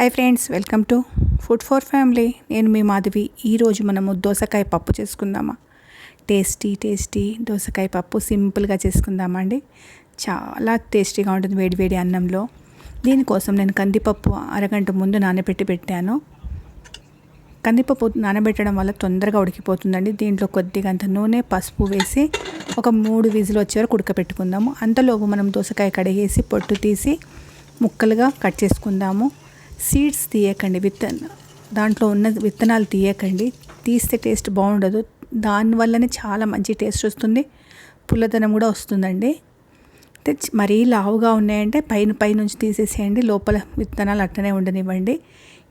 Hi friends welcome to food for family నేను మీ మాధవి. ఈరోజు మనము దోసకాయ పప్పు చేసుకుందామా? టేస్టీ టేస్టీ దోసకాయ పప్పు సింపుల్గా చేసుకుందామండి చాలా టేస్టీగా ఉంటుంది వేడివేడి అన్నంలో. దీనికోసం నేను కందిపప్పు అరగంట ముందు నానబెట్టి పెట్టాను. కందిపప్పు నానబెట్టడం వల్ల తొందరగా ఉడికిపోతుందండి. దీంట్లో కొద్దిగా అంత నూనె పసుపు వేసి ఒక మూడు విజులు వచ్చే వరకు ఉడకపెట్టుకుందాము. అంతలోపు మనం దోసకాయ కడిగేసి పొట్టు తీసి ముక్కలుగా కట్ చేసుకుందాము. సీడ్స్ తీయకండి విత్తన దాంట్లో ఉన్న విత్తనాలు తీయకండి. తీస్తే టేస్ట్ బాగుండదు. దానివల్లనే చాలా మంచి టేస్ట్ వస్తుంది. పుల్లదనం కూడా వస్తుందండి. అయితే మరీ లావుగా ఉన్నాయంటే పైన పైనుంచి తీసేసేయండి. లోపల విత్తనాలు అట్టనే ఉండనివ్వండి.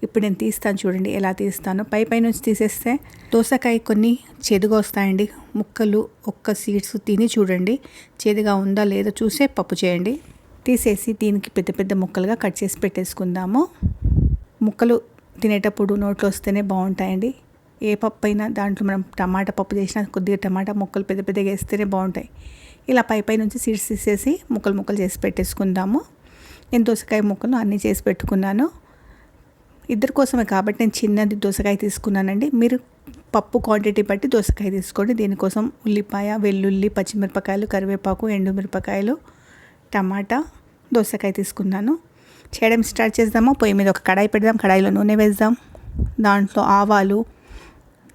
ఇప్పుడు నేను తీస్తాను చూడండి ఎలా తీస్తాను. పై పైనుంచి తీసేస్తే దోసకాయ కొన్ని చేదుగా వస్తాయండి. ముక్కలు ఒక్క సీడ్స్ తిని చూడండి. చేదుగా ఉందా లేదో చూసే పప్పు చేయండి. తీసేసి దీనికి పెద్ద పెద్ద ముక్కలుగా కట్ చేసి పెట్టేసుకుందాము. ముక్కలు తినేటప్పుడు నోట్లో వస్తేనే బాగుంటాయండి. ఏ పప్పు అయినా దాంట్లో మనం టమాటా పప్పు చేసినా కొద్దిగా టమాటా ముక్కలు పెద్ద పెద్దగా వేస్తేనే బాగుంటాయి. ఇలా పై పై నుంచి సీడ్స్ తీసేసి ముక్కలు ముక్కలు చేసి పెట్టేసుకుందాము. నేను దోసకాయ ముక్కలు అన్నీ చేసి పెట్టుకున్నాను. ఇద్దరి కోసమే కాబట్టి నేను చిన్నది దోసకాయ తీసుకున్నానండి. మీరు పప్పు క్వాంటిటీ బట్టి దోసకాయ తీసుకోండి. దీనికోసం ఉల్లిపాయ వెల్లుల్లి పచ్చిమిరపకాయలు కరివేపాకు ఎండుమిరపకాయలు టమాటా దోసకాయ తీసుకున్నాను. చేయడం స్టార్ట్ చేద్దాము? పొయ్యి మీద ఒక కడాయి పెడదాం. కడాయిలో నూనె వేద్దాం. దాంట్లో ఆవాలు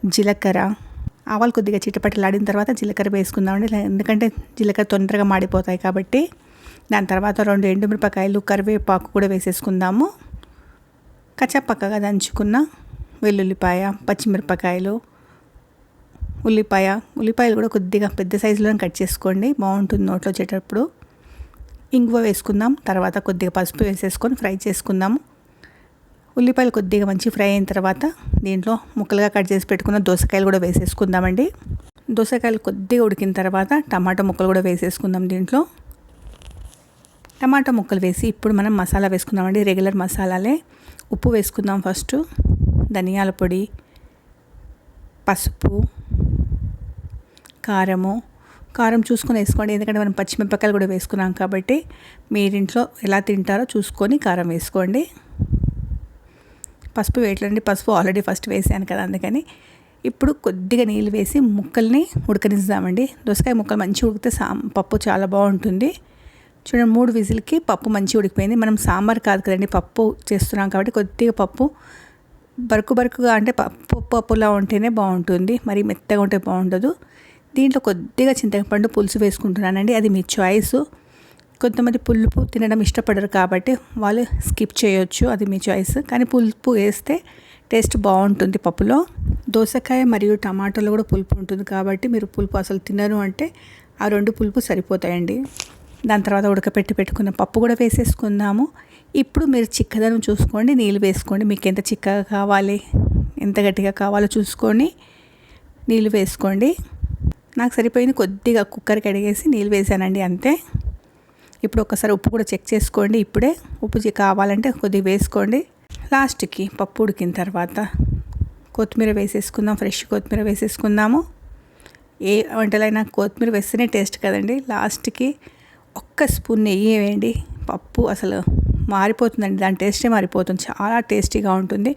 జీలకర్ర. ఆవాలు కొద్దిగా చిట్టపట్టలాడిన తర్వాత జీలకర్ర వేసుకుందామండి ఎందుకంటే జీలకర్ర తొందరగా మాడిపోతాయి కాబట్టి. దాని తర్వాత రెండు ఎండుమిరపకాయలు కరివేపాకు కూడా వేసేసుకుందాము. కచ్చపక్కగా దంచుకున్న వెల్లుల్లిపాయ పచ్చిమిరపకాయలు ఉల్లిపాయ. ఉల్లిపాయలు కూడా కొద్దిగా పెద్ద సైజులో కట్ చేసుకోండి. బాగుంటుంది నోట్లో వచ్చేటప్పుడు. ఇంగువ వేసుకుందాం తర్వాత కొద్దిగా పసుపు వేసేసుకొని ఫ్రై చేసుకుందాము. ఉల్లిపాయలు కొద్దిగా మంచి ఫ్రై అయిన తర్వాత దీంట్లో ముక్కలుగా కట్ చేసి పెట్టుకున్న దోసకాయలు కూడా వేసేసుకుందామండి. దోసకాయలు కొద్దిగా ఉడికిన తర్వాత టమాటా ముక్కలు కూడా వేసేసుకుందాం దీంట్లో. టమాటా ముక్కలు వేసి ఇప్పుడు మనం మసాలా వేసుకుందామండి రెగ్యులర్ మసాలాలే. ఉప్పు వేసుకుందాం ఫస్ట్ ధనియాల పొడి పసుపు కారము కారం చూసుకొని వేసుకోండి. ఎందుకంటే మనం పచ్చిమిరపకాయలు కూడా వేసుకున్నాం కాబట్టి మీరింట్లో ఎలా తింటారో చూసుకొని కారం వేసుకోండి. పసుపు వేయట్లండి పసుపు ఆల్రెడీ ఫస్ట్ వేసాను కదా అందుకని. ఇప్పుడు కొద్దిగా నీళ్ళు వేసి ముక్కల్ని ఉడకనిస్తామండి దోసకాయ ముక్కలు మంచిగా ఉడికితే సా పప్పు చాలా బాగుంటుంది. చూడండి మూడు విజిల్కి పప్పు మంచిగా ఉడికిపోయింది. మనం సాంబార్ కాదు కదండి పప్పు చేస్తున్నాం కాబట్టి కొద్దిగా పప్పు. బరుకు బరుకుగా అంటే పప్పు పప్పులా ఉంటేనే బాగుంటుంది. మరి మెత్తగా ఉంటే బాగుండదు. దీంట్లో కొద్దిగా చింతపండు పులుసు వేసుకుంటున్నానండి. అది మీ చాయిస్. కొంతమంది పులుపు తినడం ఇష్టపడరు కాబట్టి వాళ్ళు స్కిప్ చేయొచ్చు అది మీ చాయిస్. కానీ పులుపు వేస్తే టేస్ట్ బాగుంటుంది పప్పులో. దోసకాయ మరియు టమాటోలో కూడా పులుపు ఉంటుంది కాబట్టి మీరు పులుపు అసలు తినరు అంటే ఆ రెండు పులుపు సరిపోతాయండి. దాని తర్వాత ఉడకపెట్టి పెట్టుకున్న పప్పు కూడా వేసేసుకుందాము. ఇప్పుడు మీరు చిక్కదనం చూసుకోండి నీళ్ళు వేసుకోండి. మీకు ఎంత చిక్కగా కావాలి ఎంత గట్టిగా కావాలో చూసుకొని నీళ్ళు వేసుకోండి. నాకు సరిపోయింది కొద్దిగా కుక్కర్ కడిగేసి నీళ్ళు వేసానండి అంతే. ఇప్పుడు ఒకసారి ఉప్పు కూడా చెక్ చేసుకోండి ఇప్పుడే. ఉప్పు కావాలంటే కొద్దిగా వేసుకోండి. లాస్ట్కి పప్పు ఉడికిన తర్వాత కొత్తిమీర వేసేసుకుందాం ఫ్రెష్ కొత్తిమీర వేసేసుకుందాము. ఏ వంటలైనా కొత్తిమీర వేస్తేనే టేస్ట్ కదండి. లాస్ట్కి ఒక్క స్పూన్ నెయ్యి వేయండి. పప్పు అసలు మారిపోతుందండి దాని టేస్టే మారిపోతుంది. చాలా టేస్టీగా ఉంటుంది.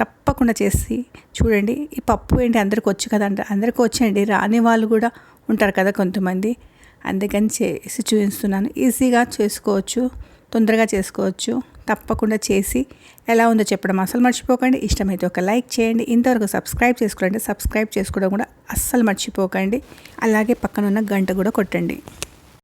తప్పకుండా చేసి చూడండి. ఈ పప్పు ఏంటి? అందరికి వచ్చు కదా అంటే. అందరికి వచ్చండి రాని వాళ్ళు కూడా ఉంటారు కదా కొంతమంది. అందుకని చేసి చూపిస్తున్నాను. ఈజీగా చేసుకోవచ్చు. తొందరగా చేసుకోవచ్చు. తప్పకుండా చేసి ఎలా ఉందో చెప్పడం అసలు మర్చిపోకండి. ఇష్టమైతే ఒక లైక్ చేయండి. ఇంతవరకు సబ్స్క్రైబ్ చేసుకోండి సబ్స్క్రైబ్ చేసుకోవడం కూడా అస్సలు మర్చిపోకండి. అలాగే పక్కన ఉన్న గంట కూడా కొట్టండి.